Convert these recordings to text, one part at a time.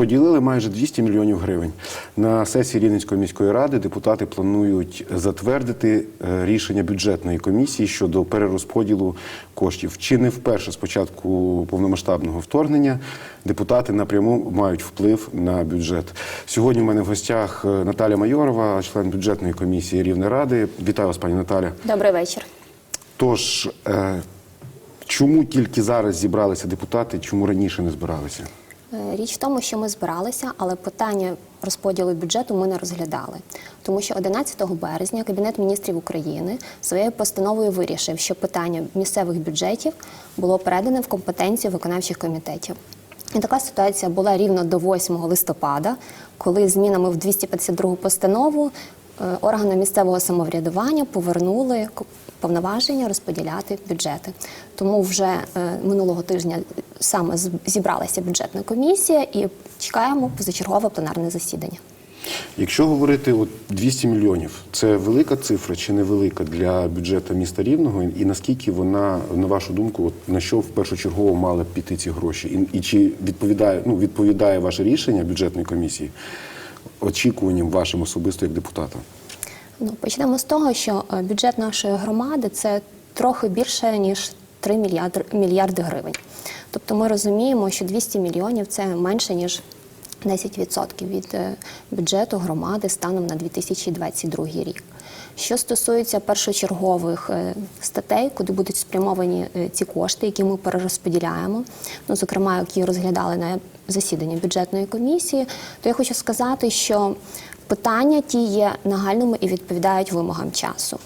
Розподілили майже 200 мільйонів гривень. На сесії Рівненської міської ради депутати планують затвердити е, рішення бюджетної комісії щодо перерозподілу коштів. Чи не вперше з початку повномасштабного вторгнення депутати напряму мають вплив на бюджет. Сьогодні у мене в гостях е, Наталя Майорова, член бюджетної комісії Рівнеради. Вітаю вас, пані Наталя. Добрий вечір. Тож, е, чому тільки зараз зібралися депутати, чому раніше не збиралися? Е, Річ в тому, що ми збиралися, але питання розподілу бюджету ми не розглядали. Тому що 11 березня Кабінет міністрів України своєю постановою вирішив, що питання місцевих бюджетів було передане в компетенцію виконавчих комітетів. І така ситуація була рівно до 8 листопада, коли змінами в 252 постанову е, органи місцевого самоврядування повернули повноваження розподіляти бюджети. Тому вже е, минулого тижня саме зібралася бюджетна комісія і чекаємо позачергове пленарне засідання. Якщо говорити от 200 мільйонів, це велика цифра чи невелика для бюджету міста Рівного? І наскільки вона, на вашу думку, от на що в першочергово мали б піти ці гроші? І, і чи відповідає, ну, відповідає ваше рішення бюджетної комісії очікуванням вашим особисто як депутата? Ну, почнемо з того, що е, бюджет нашої громади це трохи більше ніж 3 мільярди, мільярди гривень. Тобто ми розуміємо, що 200 мільйонів це менше ніж 10% від е, бюджету громади станом на 2022 рік. Що стосується першочергових е, статей, куди будуть спрямовані ці кошти, які ми перерозподіляємо, ну зокрема, які розглядали на засіданні бюджетної комісії, то я хочу сказати, що питання ті є нагальними і відповідають вимогам часу.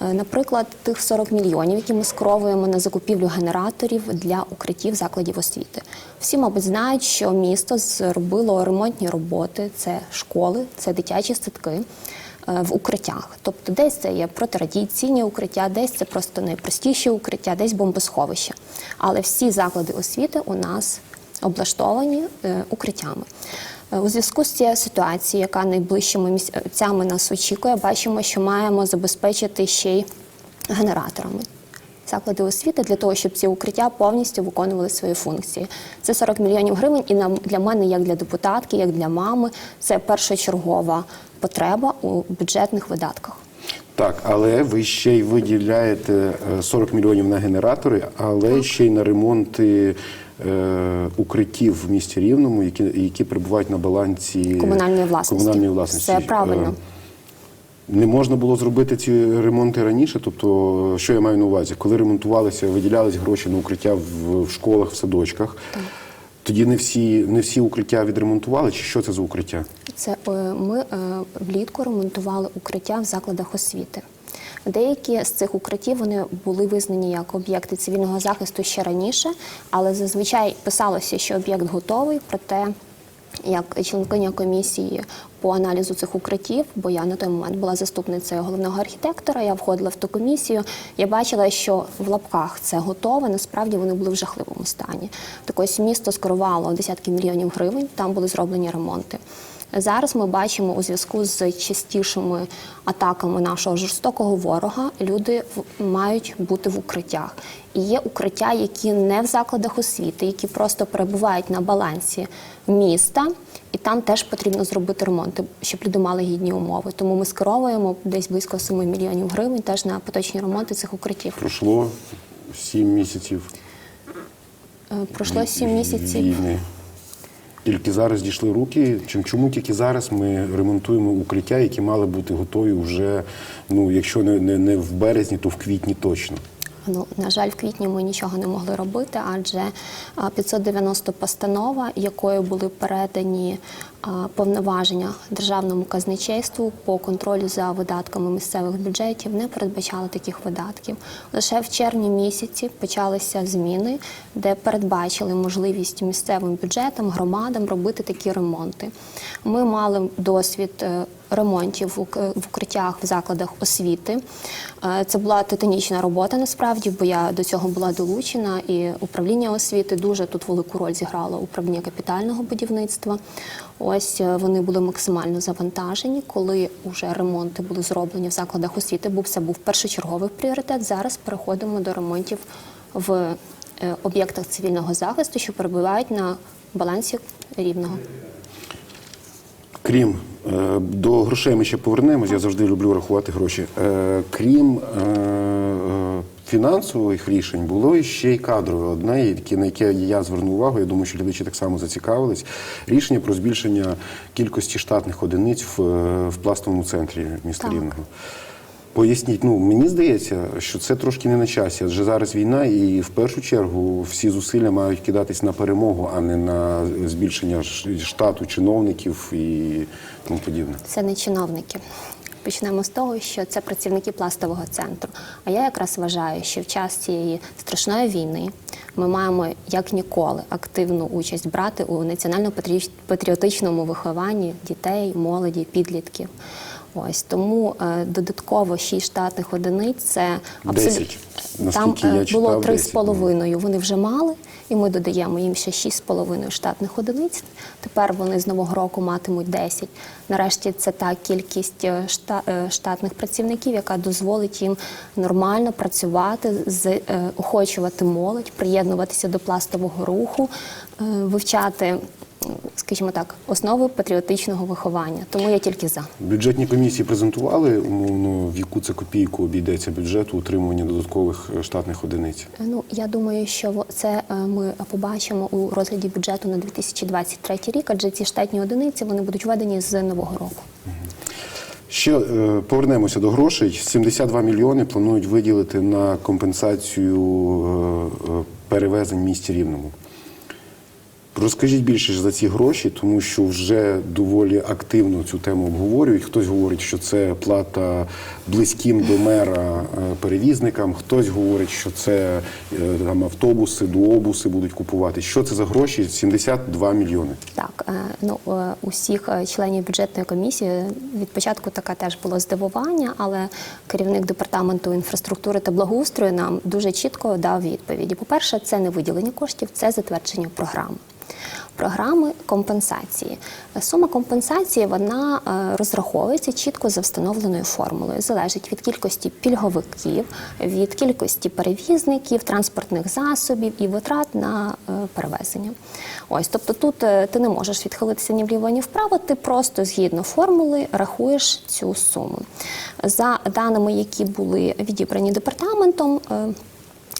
Е, Наприклад, тих 40 мільйонів, які ми скеровуємо на закупівлю генераторів для укриттів закладів освіти. Всі, мабуть, знають, що місто зробило ремонтні роботи, це школи, це дитячі садки е, в укриттях. Тобто, десь це є протирадіаційні укриття, десь це просто найпростіші укриття, десь бомбосховища. Але всі заклади освіти у нас облаштовані е, укриттями. Е, У зв'язку з цією ситуацією, яка найближчими місяцями нас очікує, бачимо, що маємо забезпечити ще й генераторами. Заклади освіти для того, щоб ці укриття повністю виконували свої функції. Це 40 мільйонів гривень, і нам для мене, як для депутатки, як для мами, це першочергова потреба у бюджетних видатках. Так, але ви ще й виділяєте е, 40 мільйонів на генератори, але ще й на ремонти е, укриттів в місті Рівному, які, які перебувають на балансі Комунальної власності. комунальної власності. Все правильно. Е, Не можна було зробити ці ремонти раніше. Тобто, що я маю на увазі, коли ремонтувалися, виділялись гроші на укриття в, в школах, в садочках. Тоді не всі, не всі укриття відремонтували, чи що це за укриття? Це е, ми е, влітку ремонтували укриття в закладах освіти. Деякі з цих укриттів вони були визнані як об'єкти цивільного захисту ще раніше, але зазвичай писалося, що об'єкт готовий, проте як членкиня комісії по аналізу цих укриттів, бо я на той момент була заступницею головного архітектора, я входила в ту комісію. Я бачила, що в лапках це готове. Насправді вони були в жахливому стані. Так ось місто скерувало десятки мільйонів гривень, там були зроблені ремонти. Зараз ми бачимо у зв'язку з частішими атаками нашого жорстокого ворога, люди мають бути в укриттях. І є укриття, які не в закладах освіти, які просто перебувають на балансі міста, і там теж потрібно зробити ремонти, щоб люди мали гідні умови. Тому ми скеровуємо десь близько 7 мільйонів гривень теж на поточні ремонти цих укриттів. Пройшло 7 місяців Е, Пройшло 7 місяців. війни. Тільки зараз дійшли руки. Чим чому тільки зараз ми ремонтуємо укриття, які мали бути готові вже, ну якщо не, не, не в березні, то в квітні точно. Ну, на жаль, в квітні ми нічого не могли робити, адже а, 590 постанова, якою були передані повноваження державному казначейству по контролю за видатками місцевих бюджетів, не передбачала таких видатків. Лише в червні місяці почалися зміни, де передбачили можливість місцевим бюджетам, громадам робити такі ремонти. Ми мали досвід. Ремонтів в укриттях в закладах освіти. Е, Це була титанічна робота насправді, бо я до цього була долучена, і управління освіти дуже тут велику роль зіграло управління капітального будівництва. Ось е, вони були максимально завантажені, коли вже ремонти були зроблені в закладах освіти. Був це був першочерговий пріоритет. Зараз переходимо до ремонтів в е, об'єктах цивільного захисту, що перебувають на балансі рівного. Крім до грошей ми ще повернемось. Я завжди люблю рахувати гроші. Е, Крім е, е, фінансових рішень, було ще й кадрове одне, на яке я звернув увагу. Я думаю, що глядачі так само зацікавились. Рішення про збільшення кількості штатних одиниць в, е, пластовому центрі міста Так. Рівного. Поясніть, ну мені здається, що це трошки не на часі, адже зараз війна, і в першу чергу всі зусилля мають кидатись на перемогу, а не на збільшення штату чиновників і тому подібне. Це не чиновники. Почнемо з того, що це працівники пластового центру. А я якраз вважаю, що в час цієї страшної війни ми маємо як ніколи активну участь брати у національно-патріотичному вихованні дітей, молоді, підлітків. Ось тому е, додатково 6 штатних одиниць це Десять, Там е, я читав, було три з десять, половиною. Вони вже мали, і ми додаємо їм ще 6,5 штатних одиниць. Тепер вони з нового року матимуть 10. Нарешті це та кількість е, шта- штатних працівників, яка дозволить їм нормально працювати, з, е, охочувати молодь, приєднуватися до пластового руху, е, вивчати, скажімо так, основи патріотичного виховання. Тому я тільки за. Бюджетні комісії презентували умовно, в яку це копійку обійдеться бюджету утримування додаткових е, штатних одиниць. Ну я думаю, що це е, ми побачимо у розгляді бюджету на 2023 рік, адже ці штатні одиниці вони будуть введені з нового року. Ще е, повернемося до грошей. 72 мільйони планують виділити на компенсацію е, е, перевезень в місті Рівному. Розкажіть більше за ці гроші, тому що вже доволі активно цю тему обговорюють. Хтось говорить, що це плата близьким до мера е, перевізникам, хтось говорить, що це е, там автобуси, дуобуси будуть купувати. Що це за гроші? 72 мільйони. Так, е, ну усіх членів бюджетної комісії від початку таке теж було здивування, але керівник департаменту інфраструктури та благоустрою нам дуже чітко дав відповіді. По-перше, це не виділення коштів, це затвердження програми. Програми компенсації. Сума компенсації вона е, розраховується чітко за встановленою формулою. Залежить від кількості пільговиків, від кількості перевізників, транспортних засобів і витрат на е, перевезення. Ось, тобто тут е, ти не можеш відхилитися ні вліво, ні вправо, ти просто згідно формули рахуєш цю суму. За даними, які були відібрані департаментом.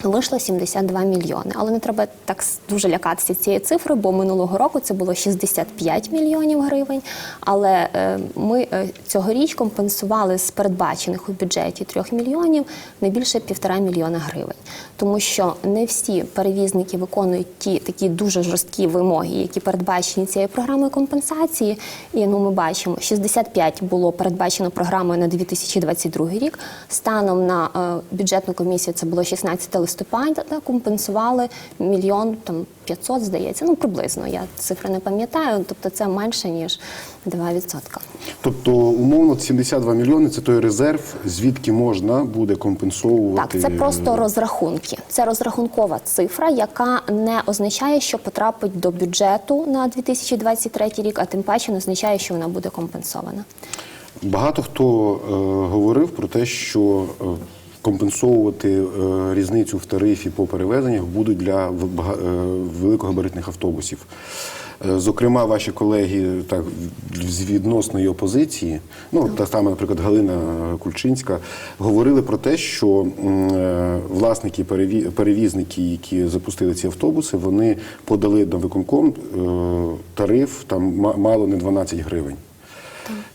Вийшло 72 мільйони, але не треба так дуже лякатися цієї цифри, бо минулого року це було 65 мільйонів гривень. Але е, ми е, цьогоріч компенсували з передбачених у бюджеті 3 мільйонів не більше півтора мільйона гривень, тому що не всі перевізники виконують ті такі дуже жорсткі вимоги, які передбачені цією програмою компенсації. І ну ми бачимо, 65 було передбачено програмою на 2022 рік. Станом на е, бюджетну комісію це було 16 листопада. Компенсували мільйон там 500, здається. Ну приблизно я цифри не пам'ятаю. Тобто це менше ніж 2%. Тобто, умовно, 72 мільйони це той резерв, звідки можна буде компенсовувати. Так, це просто розрахунки. Це розрахункова цифра, яка не означає, що потрапить до бюджету на 2023 рік, а тим паче не означає, що вона буде компенсована. Багато хто е, говорив про те, що е, компенсовувати е, різницю в тарифі по перевезеннях будуть для е, великогабаритних автобусів. Е, Зокрема, ваші колеги так з відносної опозиції, ну та саме, наприклад, Галина Кульчинська, говорили про те, що е, власники переві- перевізники, які запустили ці автобуси, вони подали на виконком е, тариф там ма- мало не 12 гривень.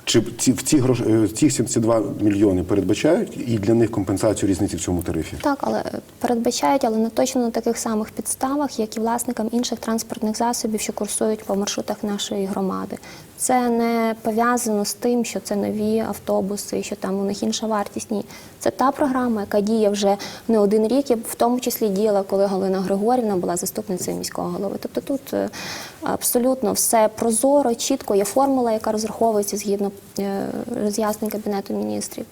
Чи ці в ці грош е, ці 72 мільйони передбачають і для них компенсацію різниці в цьому тарифі? Так, але передбачають, але не точно на таких самих підставах, як і власникам інших транспортних засобів, що курсують по маршрутах нашої громади. Це не пов'язано з тим, що це нові автобуси, що там у них інша вартість. Ні, це та програма, яка діє вже не один рік, і в тому числі діяла, коли Галина Григорівна була заступницею міського голови. Тобто тут е, абсолютно все прозоро, чітко є формула, яка розраховується згідно е, роз'яснень кабінету міністрів.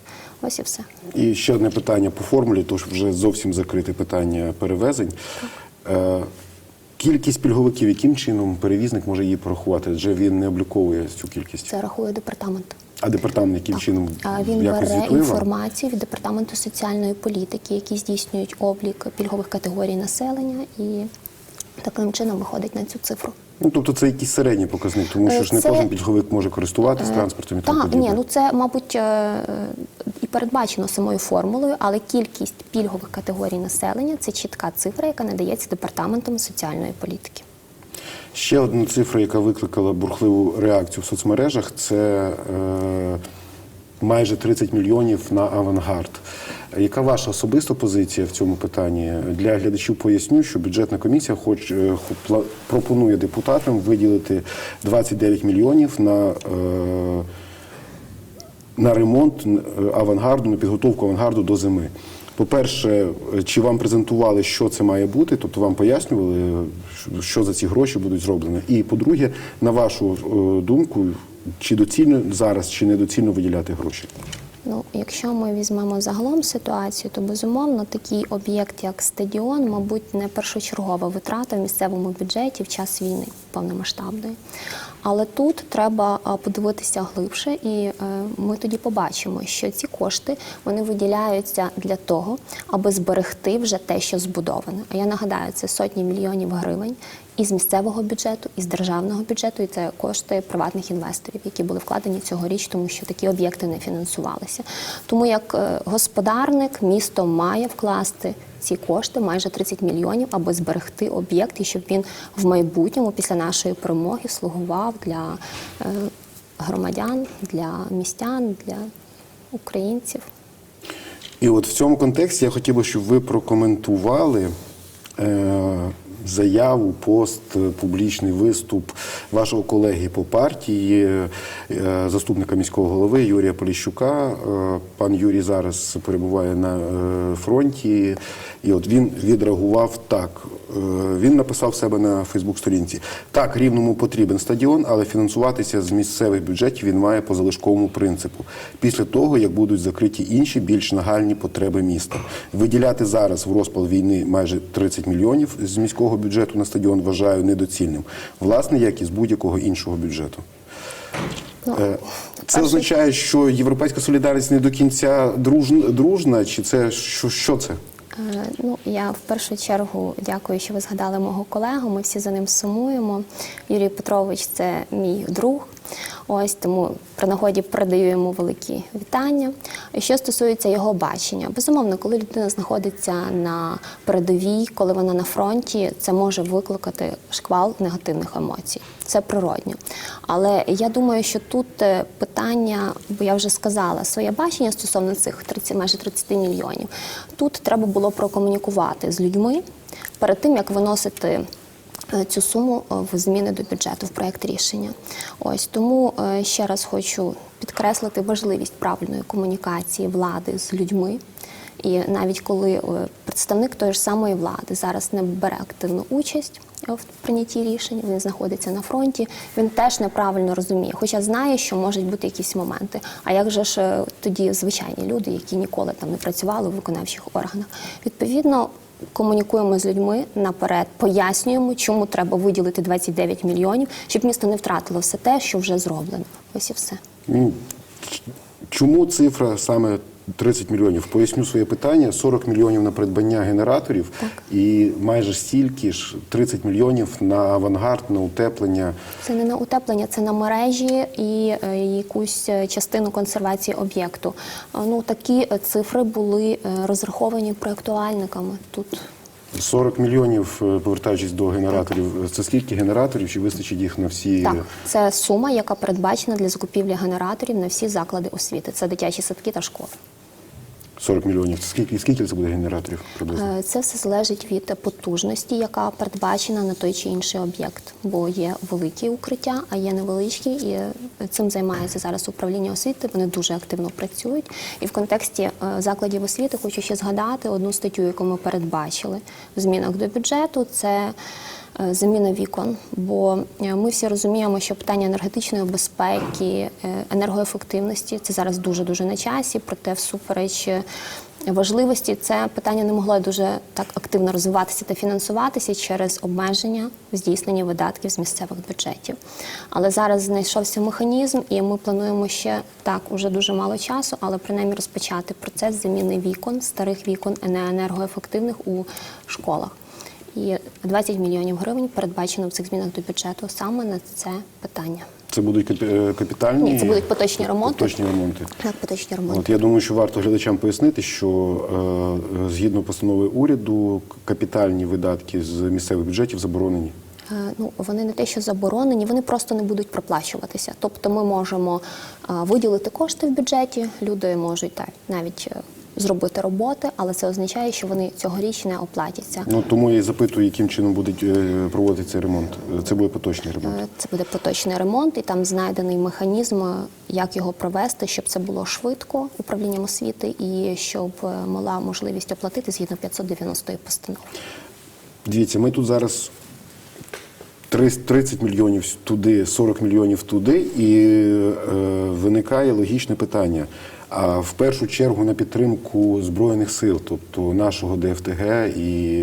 Ось і все. І ще одне питання по формулі, тож вже зовсім закрите питання перевезень. Е, Кількість пільговиків, яким чином перевізник може її порахувати? Адже він не обліковує цю кількість. Це рахує департамент. А департамент яким чином А Він якось бере звітує інформацію від департаменту соціальної політики, які здійснюють облік пільгових категорій населення, і таким чином виходить на цю цифру. Ну, тобто це якийсь середній показник, тому що Е, ж не кожен пільговик може користуватись транспортом і Так, подібне. ні, ну це, мабуть, е, і передбачено самою формулою, але кількість пільгових категорій населення це чітка цифра, яка надається департаментом соціальної політики. Ще одна цифра, яка викликала бурхливу реакцію в соцмережах, це е, майже 30 мільйонів на авангард. Яка ваша особиста позиція в цьому питанні? Для глядачів поясню, що бюджетна комісія хоч, е, пропонує депутатам виділити 29 мільйонів на, е, на ремонт е, авангарду, на підготовку авангарду до зими. По-перше, е, чи вам презентували, що це має бути, тобто вам пояснювали, е, що- за ці гроші будуть зроблені. І по-друге, на вашу думку, чи доцільно зараз, чи недоцільно виділяти гроші? Ну, якщо ми візьмемо загалом ситуацію, то безумовно такий об'єкт, як стадіон, мабуть, не першочергова витрата в місцевому бюджеті в час війни повномасштабної. Але тут треба подивитися глибше, і е, ми тоді побачимо, що ці кошти вони виділяються для того, аби зберегти вже те, що збудоване. А я нагадаю, це сотні мільйонів гривень із місцевого бюджету, із державного бюджету, і це кошти приватних інвесторів, які були вкладені цьогоріч, тому що такі об'єкти не фінансувалися. Тому як е, господарник місто має вкласти ці кошти, майже 30 мільйонів, аби зберегти об'єкт і щоб він в майбутньому, після нашої перемоги, слугував для е, громадян, для містян, для українців. І от в цьому контексті я хотів би, щоб ви прокоментували е, заяву, пост, публічний виступ вашого колеги по партії, е, заступника міського голови Юрія Поліщука. Е, пан Юрій зараз перебуває на е, фронті, і от він відреагував так. Е, Він написав себе на Фейсбук-сторінці: так, рівному потрібен стадіон, але фінансуватися з місцевих бюджетів він має по залишковому принципу. Після того, як будуть закриті інші більш нагальні потреби міста. Виділяти зараз в розпал війни майже 30 мільйонів з міського бюджету на стадіон вважаю недоцільним. Власне, як і з будь-якого іншого бюджету. Е, Це означає, що європейська солідарність не до кінця дружна, дружна чи це що, що це? Е, Ну, я в першу чергу дякую, що ви згадали мого колегу. Ми всі за ним сумуємо. Юрій Петрович це мій друг. Ось тому при нагоді передаю йому великі вітання. Що стосується його бачення, безумовно, коли людина знаходиться на передовій, коли вона на фронті, це може викликати шквал негативних емоцій. Це природньо. Але я думаю, що тут е, питання, бо я вже сказала, своє бачення стосовно цих 30, майже 30 мільйонів. Тут треба було прокомунікувати з людьми перед тим, як виносити цю суму е, в зміни до бюджету в проект рішення. Ось тому е, ще раз хочу підкреслити важливість правильної комунікації влади з людьми. І навіть коли е, представник тої ж самої влади зараз не бере активну участь е, в прийнятті рішень, він знаходиться на фронті, він теж неправильно розуміє, хоча знає, що можуть бути якісь моменти. А як же ж е, тоді звичайні люди, які ніколи там не працювали в виконавчих органах? Відповідно. Комунікуємо з людьми наперед, пояснюємо, чому треба виділити 29 мільйонів, щоб місто не втратило все те, що вже зроблено. Ось і все. Ну, Чому цифра саме 30 мільйонів? Поясню своє питання: 40 мільйонів на придбання генераторів і майже стільки ж 30 мільйонів на авангард, на утеплення. Це не на утеплення, це на мережі і е, якусь е, частину консервації об'єкту. Ну такі е, цифри були розраховані проєктуальниками. Тут 40 мільйонів, повертаючись до генераторів, це скільки генераторів? Чи вистачить їх на всі? так, це сума, яка передбачена для закупівлі генераторів на всі заклади освіти. Це дитячі садки та школи. 40 мільйонів. Це Скільки, скільки це буде генераторів приблизно? Е, Це все залежить від потужності, яка передбачена на той чи інший об'єкт, бо є великі укриття, а є невеличкі, і цим займається зараз управління освіти. Вони дуже активно працюють. І в контексті е, закладів освіти хочу ще згадати одну статтю, яку ми передбачили в змінах до бюджету. Це Заміна вікон, бо е, ми всі розуміємо, що питання енергетичної безпеки, е, енергоефективності це зараз дуже дуже на часі. Проте, всупереч е, важливості, це питання не могло дуже так активно розвиватися та фінансуватися через обмеження в здійсненні видатків з місцевих бюджетів. Але зараз знайшовся механізм, і ми плануємо ще так уже дуже мало часу, але принаймні розпочати процес заміни вікон, старих вікон енергоефективних у школах. І 20 мільйонів гривень передбачено в цих змінах до бюджету саме на це питання. Це будуть е, капітальні Ні, це будуть поточні ремонти. Поточні ремонти. Так, поточні ремонти. От я думаю, що варто глядачам пояснити, що е, згідно постанови уряду капітальні видатки з місцевих бюджетів заборонені. Е, Ну, вони не те, що заборонені, вони просто не будуть проплачуватися. Тобто ми можемо е, виділити кошти в бюджеті, люди можуть так, навіть зробити роботи, але це означає, що вони цьогоріч не оплатяться. Ну тому я і запитую, яким чином буде проводити цей ремонт. Це буде поточний ремонт. Е, Це буде поточний ремонт, і там знайдений механізм, е, як його провести, щоб це було швидко управлінням освіти і щоб е, мала можливість оплатити згідно 590 постанови. Дивіться, ми тут зараз 30 30 мільйонів туди, 40 мільйонів туди, і е, виникає логічне питання. В першу чергу на підтримку збройних сил, тобто нашого ДФТГ і,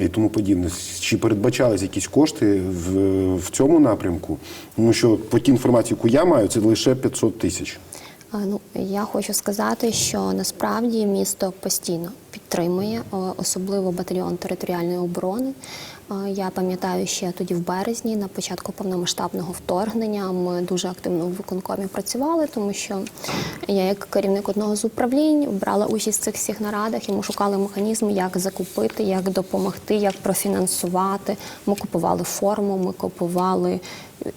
і тому подібне. Чи передбачались якісь кошти в, в цьому напрямку? Тому що по тій інформації, яку я маю, це лише 500 тисяч. Ну, я хочу сказати, що насправді місто постійно підтримує, особливо батальйон територіальної оборони. Я пам'ятаю, ще тоді в березні, на початку повномасштабного вторгнення, ми дуже активно в виконкомі працювали, тому що я, як керівник одного з управлінь, брала участь в цих всіх нарадах і ми шукали механізми, як закупити, як допомогти, як профінансувати. Ми купували форму, ми купували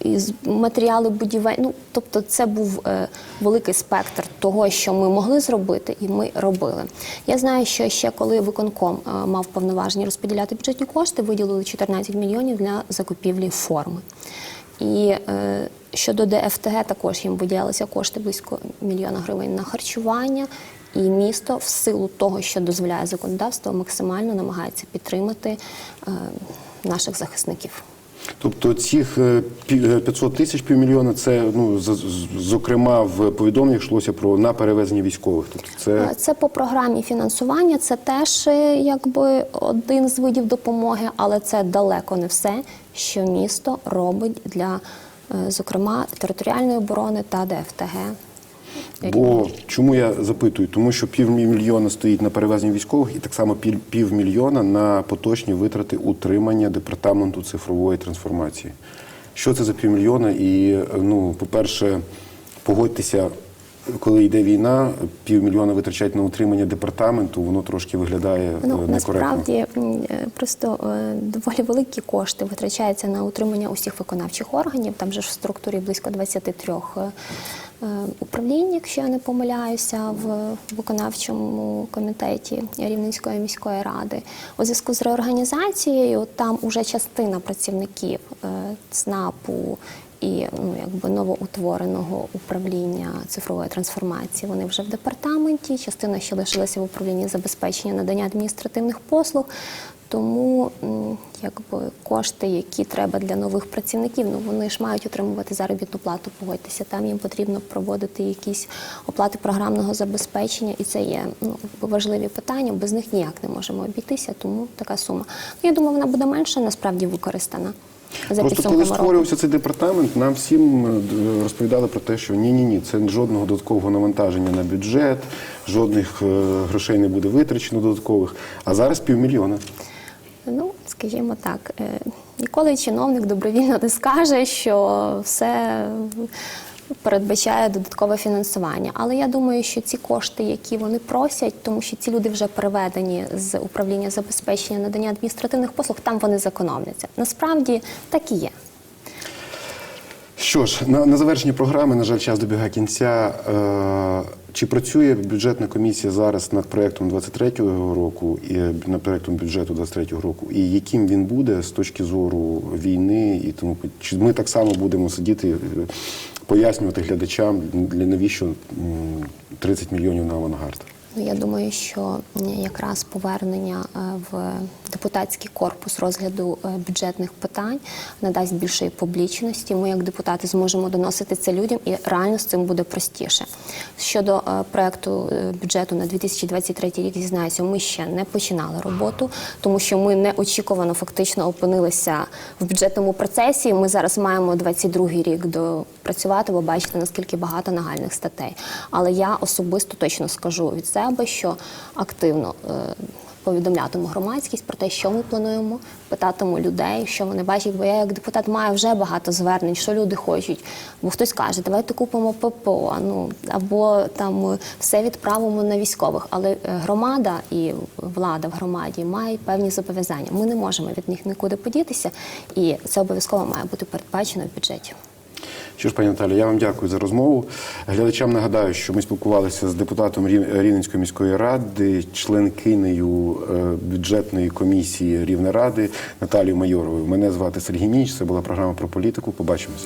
із матеріали будівель. Ну тобто, це був е, великий спектр того, що ми могли зробити, і ми робили. Я знаю, що ще коли виконком е, мав повноваження розподіляти бюджетні кошти, виділили 14 мільйонів для закупівлі форми. І е, щодо ДФТГ також їм виділялися кошти близько мільйона гривень на харчування. І місто в силу того, що дозволяє законодавство, максимально намагається підтримати е, наших захисників. Тобто цих е, пі- е, 500 тисяч півмільйона це ну зокрема в повідомленнях йшлося про на перевезення військових. Тобто це Е, Це по програмі фінансування, це теж е, якби один з видів допомоги, але це далеко не все, що місто робить для, е, зокрема, територіальної оборони та ДФТГ. Бо чому я запитую? Тому що півмільйона стоїть на перевезення військових, і так само півмільйона на поточні витрати утримання департаменту цифрової трансформації. Що це за півмільйона? І ну, по-перше, погодьтеся, коли йде війна, півмільйона витрачать на утримання департаменту, воно трошки виглядає е, Ну некоректно. насправді е, просто е, доволі великі кошти витрачаються на утримання усіх виконавчих органів. Там же ж в структурі близько 23 е, е, управлінь, якщо я не помиляюся, в виконавчому комітеті Рівненської міської ради. У зв'язку з реорганізацією там уже частина працівників е, ЦНАПу і ну, якби новоутвореного управління цифрової трансформації. Вони вже в департаменті, частина ще лишилася в управлінні забезпечення надання адміністративних послуг. Тому якби кошти, які треба для нових працівників, ну вони ж мають отримувати заробітну плату. Погодьтеся, там їм потрібно проводити якісь оплати програмного забезпечення, і це є ну важливі питання. Без них ніяк не можемо обійтися. Тому така сума. Ну я думаю, вона буде менше насправді використана. За Просто коли року. створювався цей департамент, нам всім е, розповідали про те, що ні, ні, ні, це жодного додаткового навантаження на бюджет, жодних е, грошей не буде витрачено додаткових. А зараз півмільйона. Ну, скажімо так, е, ніколи чиновник добровільно не скаже, що все передбачає додаткове фінансування. Але я думаю, що ці кошти, які вони просять, тому що ці люди вже переведені з управління забезпечення надання адміністративних послуг, там вони зекономляться. Насправді так і є. Що ж, на, на завершення програми, на жаль, час добігає кінця. Е, чи працює бюджетна комісія зараз над проєктом 23-го року і е, над проєктом бюджету 23-го року? І яким він буде з точки зору війни і тому чи ми так само будемо сидіти, е, пояснювати глядачам для навіщо 30 мільйонів на авангард? Ну, я думаю, що якраз повернення е, в депутатський корпус розгляду е, бюджетних питань надасть більшої публічності. Ми, як депутати, зможемо доносити це людям, і реально з цим буде простіше. Щодо е, проекту бюджету на 2023 рік, зізнаюся, ми ще не починали роботу, тому що ми неочікувано фактично опинилися в бюджетному процесі. Ми зараз маємо 22-й рік допрацювати, бо бачите, наскільки багато нагальних статей. Але я особисто точно скажу від себе, що активно. е, повідомлятиму громадськість про те, що ми плануємо, питатиму людей, що вони бачать, бо я як депутат маю вже багато звернень, що люди хочуть. Бо хтось каже, давайте купимо ППО, ну або там все відправимо на військових. Але е, громада і влада в громаді мають певні зобов'язання. Ми не можемо від них нікуди подітися, і це обов'язково має бути передбачено в бюджеті. Що ж, пані Наталі, я вам дякую за розмову. Глядачам нагадаю, що ми спілкувалися з депутатом Рів- Рівненської міської ради, членкинею е, бюджетної комісії Рівнеради Наталією Майоровою. Мене звати Сергій Ніч. Це була програма про політику. Побачимося.